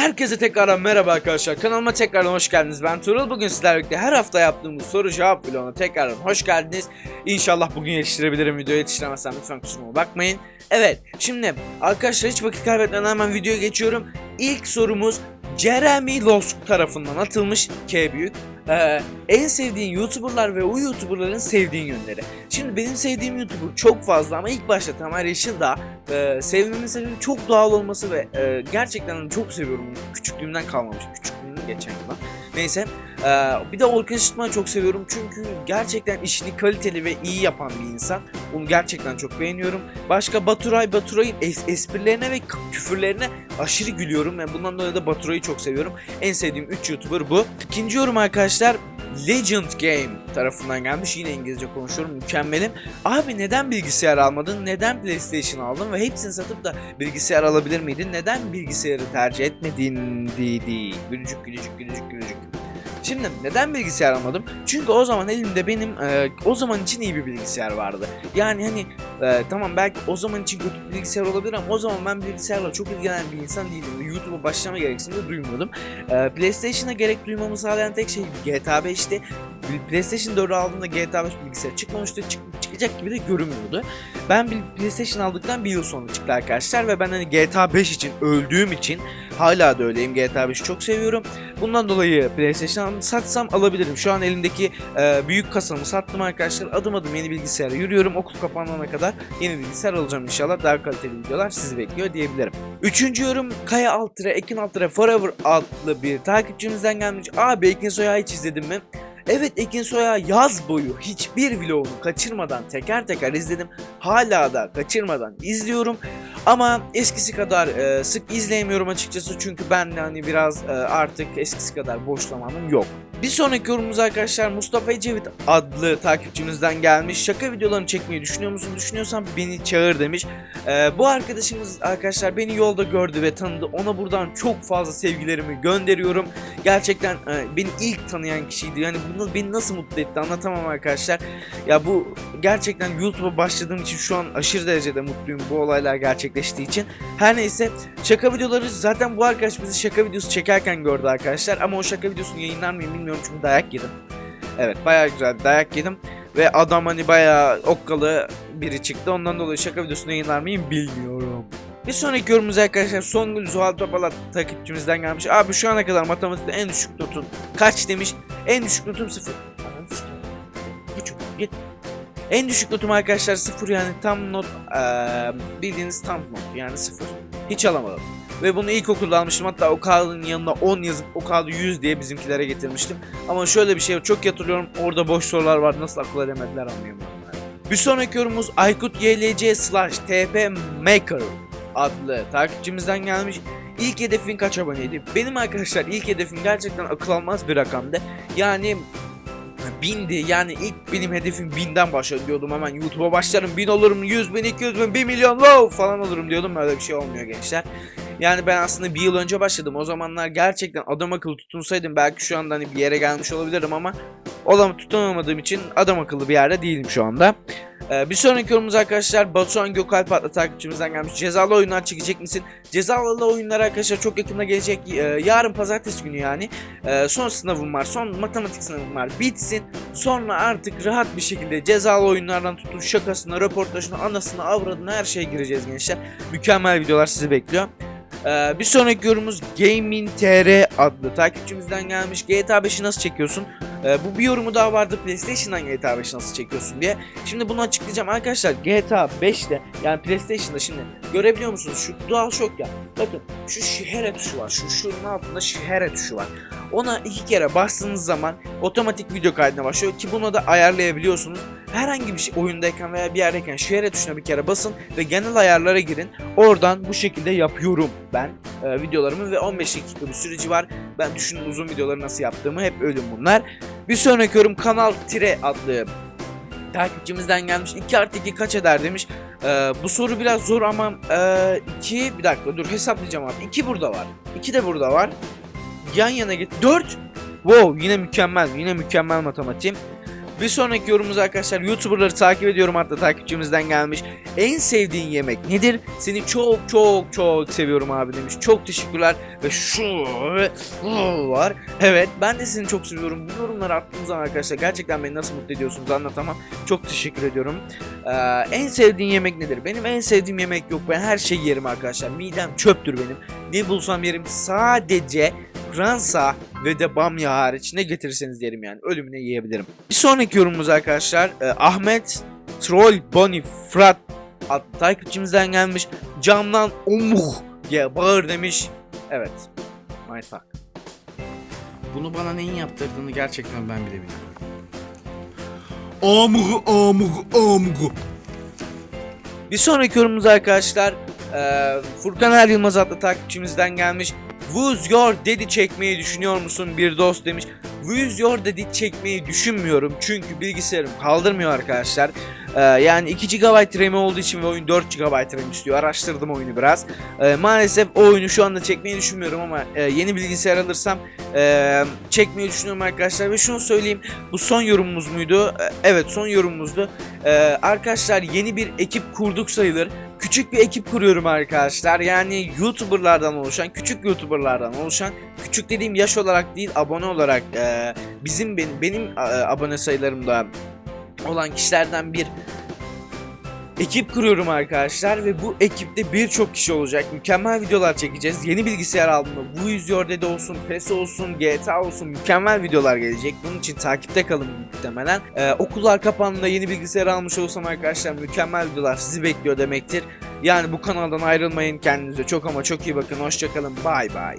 Herkese tekrardan merhaba arkadaşlar. Kanalıma tekrardan hoş geldiniz. Ben Tuğrul. Bugün sizlerle birlikte her hafta yaptığımız soru cevap vloguna tekrardan hoş geldiniz. İnşallah bugün yetiştirebilirim. Video yetiştiremezsem lütfen kusuruma bakmayın. Evet, şimdi arkadaşlar hiç vakit kaybetmeden hemen videoya geçiyorum. İlk sorumuz Jeremy Losk tarafından atılmış K büyük. Ee, en sevdiğin YouTuber'lar ve o YouTuber'ların sevdiğin yönleri. Şimdi benim sevdiğim YouTuber çok fazla ama ilk başta Tamer Yeşildağ e, sevmemin sebebi çok doğal olması ve e, gerçekten çok seviyorum. Küçüklüğümden kalmamış. Küçüklüğümden geçen yıldan. Neyse. e, bir de Işıtman'ı çok seviyorum. Çünkü gerçekten işini kaliteli ve iyi yapan bir insan. Onu gerçekten çok beğeniyorum. Başka Baturay, Baturay'ın es- esprilerine ve küfürlerine aşırı gülüyorum. ve bundan dolayı da Baturay'ı çok seviyorum. En sevdiğim 3 YouTuber bu. İkinci yorum arkadaşlar Legend Game tarafından gelmiş. Yine İngilizce konuşuyorum. Mükemmelim. Abi neden bilgisayar almadın? Neden PlayStation aldın? Ve hepsini satıp da bilgisayar alabilir miydin? Neden bilgisayarı tercih etmedin? Dedi. Gülücük gülücük gülücük gülücük. Şimdi neden bilgisayar almadım? Çünkü o zaman elimde benim e, o zaman için iyi bir bilgisayar vardı. Yani hani e, tamam belki o zaman için kötü bir bilgisayar olabilir ama o zaman ben bilgisayarla çok ilgilenen bir insan değildim. YouTube'a başlama gereksinimi duymuyordum. E, PlayStation'a gerek duymamı sağlayan tek şey GTA 5'ti. PlayStation 4'ü aldığımda GTA 5 bilgisayar çıkmamıştı. Çık- çıkacak gibi de görünmüyordu. Ben bir PlayStation aldıktan bir yıl sonra çıktı arkadaşlar ve ben hani GTA 5 için öldüğüm için hala da öyleyim. GTA 5'i çok seviyorum. Bundan dolayı PlayStation satsam alabilirim. Şu an elimdeki e, büyük kasamı sattım arkadaşlar. Adım adım yeni bilgisayara yürüyorum. Okul kapanana kadar yeni bilgisayar alacağım inşallah. Daha kaliteli videolar sizi bekliyor diyebilirim. Üçüncü yorum Kaya Altıra, Ekin Altıra Forever adlı bir takipçimizden gelmiş. Abi Ekin Soya'yı hiç izledin mi? Evet Ekin Soya yaz boyu hiçbir vlogunu kaçırmadan teker teker izledim. Hala da kaçırmadan izliyorum. Ama eskisi kadar e, sık izleyemiyorum açıkçası çünkü ben de hani biraz e, artık eskisi kadar boş zamanım yok. Bir sonraki yorumumuz arkadaşlar Mustafa Ecevit adlı takipçimizden gelmiş. Şaka videolarını çekmeyi düşünüyor musun? Düşünüyorsan beni çağır demiş. E, bu arkadaşımız arkadaşlar beni yolda gördü ve tanıdı. Ona buradan çok fazla sevgilerimi gönderiyorum. Gerçekten e, beni ilk tanıyan kişiydi. Yani bunu beni nasıl mutlu etti anlatamam arkadaşlar. Ya bu gerçekten YouTube'a başladığım için şu an aşırı derecede mutluyum bu olaylar gerçekleştiği için. Her neyse şaka videoları zaten bu arkadaş bizi şaka videosu çekerken gördü arkadaşlar. Ama o şaka videosunu yayınlar mıyım bilmiyorum çünkü dayak yedim. Evet bayağı güzel dayak yedim. Ve adam hani bayağı okkalı biri çıktı. Ondan dolayı şaka videosunu yayınlar mıyım bilmiyorum. Bir sonraki yorumumuz arkadaşlar Songül Zuhal Topal takipçimizden gelmiş. Abi şu ana kadar matematikte en düşük notun kaç demiş. En düşük notum sıfır. Şuradan, git. En düşük notum arkadaşlar sıfır yani tam not eee, bildiğiniz tam not yani sıfır. Hiç alamadım. Ve bunu ilkokulda almıştım hatta o kağıdın yanına 10 yazıp o kağıdı 100 diye bizimkilere getirmiştim. Ama şöyle bir şey çok hatırlıyorum orada boş sorular var nasıl akıl edemediler anlayamıyorum. Bir sonraki yorumumuz Aykut YLC slash TP Maker adlı takipçimizden gelmiş. İlk hedefin kaç aboneydi? Benim arkadaşlar ilk hedefim gerçekten akıl almaz bir rakamdı. Yani bindi. Yani ilk benim hedefim binden başladı diyordum. Hemen YouTube'a başlarım. Bin olurum 100 bin 200 bin 1 milyon wow falan olurum diyordum. Öyle bir şey olmuyor gençler. Yani ben aslında bir yıl önce başladım. O zamanlar gerçekten adam akıllı tutunsaydım belki şu anda hani bir yere gelmiş olabilirim ama olam tutunamadığım için adam akıllı bir yerde değilim şu anda. Ee, bir sonraki yorumumuz arkadaşlar Batuhan Gökalp adlı takipçimizden gelmiş. Cezalı oyunlar çekecek misin? Cezalı oyunlar arkadaşlar çok yakında gelecek. Ee, yarın pazartesi günü yani. Ee, son sınavım var. Son matematik sınavım var. Bitsin. Sonra artık rahat bir şekilde cezalı oyunlardan tutun şakasına, röportajına, anasına, avradına her şeye gireceğiz gençler. Mükemmel videolar sizi bekliyor. Ee, bir sonraki yorumumuz Gaming TR adlı takipçimizden gelmiş. GTA 5'i nasıl çekiyorsun? Ee, bu bir yorumu daha vardı PlayStation'dan GTA 5'i nasıl çekiyorsun diye. Şimdi bunu açıklayacağım arkadaşlar. GTA 5'te yani PlayStation'da şimdi görebiliyor musunuz? Şu DualShock ya. Bakın şu şihere tuşu var. Şu şunun altında şihere tuşu var. Ona iki kere bastığınız zaman otomatik video kaydına başlıyor ki bunu da ayarlayabiliyorsunuz. Herhangi bir şey oyundayken veya bir yerdeyken şihere tuşuna bir kere basın ve genel ayarlara girin. Oradan bu şekilde yapıyorum ben e, videolarımı ve 15 dakika bir süreci var. Ben düşünün uzun videoları nasıl yaptığımı hep ölüm bunlar. Bir sonraki yorum kanal tire adlı takipçimizden gelmiş. 2 artı 2 kaç eder demiş. Ee, bu soru biraz zor ama 2 bir dakika dur hesaplayacağım abi. 2 burada var. 2 de burada var. Yan yana git. 4 Wow yine mükemmel. Yine mükemmel matematiğim. Bir sonraki yorumumuz arkadaşlar YouTuber'ları takip ediyorum hatta takipçimizden gelmiş. En sevdiğin yemek nedir? Seni çok çok çok seviyorum abi demiş. Çok teşekkürler ve şu var. Evet ben de seni çok seviyorum. Bu yorumları attığınız zaman arkadaşlar gerçekten beni nasıl mutlu ediyorsunuz anlatamam. Çok teşekkür ediyorum. Ee, en sevdiğin yemek nedir? Benim en sevdiğim yemek yok. Ben her şeyi yerim arkadaşlar. Midem çöptür benim. Ne bulsam yerim. Sadece Fransa ve de bamya hariç ne getirirseniz yerim yani. Ölümüne yiyebilirim. Bir sonraki yorumumuz arkadaşlar e, Ahmet Troll Bonnie Frat adlı takipçimizden gelmiş. Camdan umuh diye bağır demiş. Evet. My fuck. Bunu bana neyin yaptırdığını gerçekten ben bile bilmiyorum. Amıgı amıgı amıgı. Bir sonraki yorumumuz arkadaşlar e, Furkan Er Yılmaz adlı takipçimizden gelmiş. Who's Your Daddy çekmeyi düşünüyor musun bir dost demiş. Who's Your Daddy çekmeyi düşünmüyorum çünkü bilgisayarım kaldırmıyor arkadaşlar. E, yani 2 GB RAM olduğu için ve oyun 4 GB RAM istiyor. Araştırdım oyunu biraz. E, maalesef o oyunu şu anda çekmeyi düşünmüyorum ama e, yeni bilgisayar alırsam e, çekmeyi düşünüyorum arkadaşlar. Ve şunu söyleyeyim bu son yorumumuz muydu? E, evet son yorumumuzdu. Ee, arkadaşlar yeni bir ekip kurduk sayılır. Küçük bir ekip kuruyorum arkadaşlar. Yani YouTuber'lardan oluşan, küçük YouTuber'lardan oluşan, küçük dediğim yaş olarak değil, abone olarak e, bizim benim benim e, abone sayılarımda olan kişilerden bir ekip kuruyorum arkadaşlar ve bu ekipte birçok kişi olacak. Mükemmel videolar çekeceğiz. Yeni bilgisayar aldığımda bu yüzüyor dedi olsun, PES olsun, GTA olsun mükemmel videolar gelecek. Bunun için takipte kalın muhtemelen. Ee, okullar kapandığında yeni bilgisayar almış olsam arkadaşlar mükemmel videolar sizi bekliyor demektir. Yani bu kanaldan ayrılmayın kendinize çok ama çok iyi bakın. Hoşçakalın. Bay bay.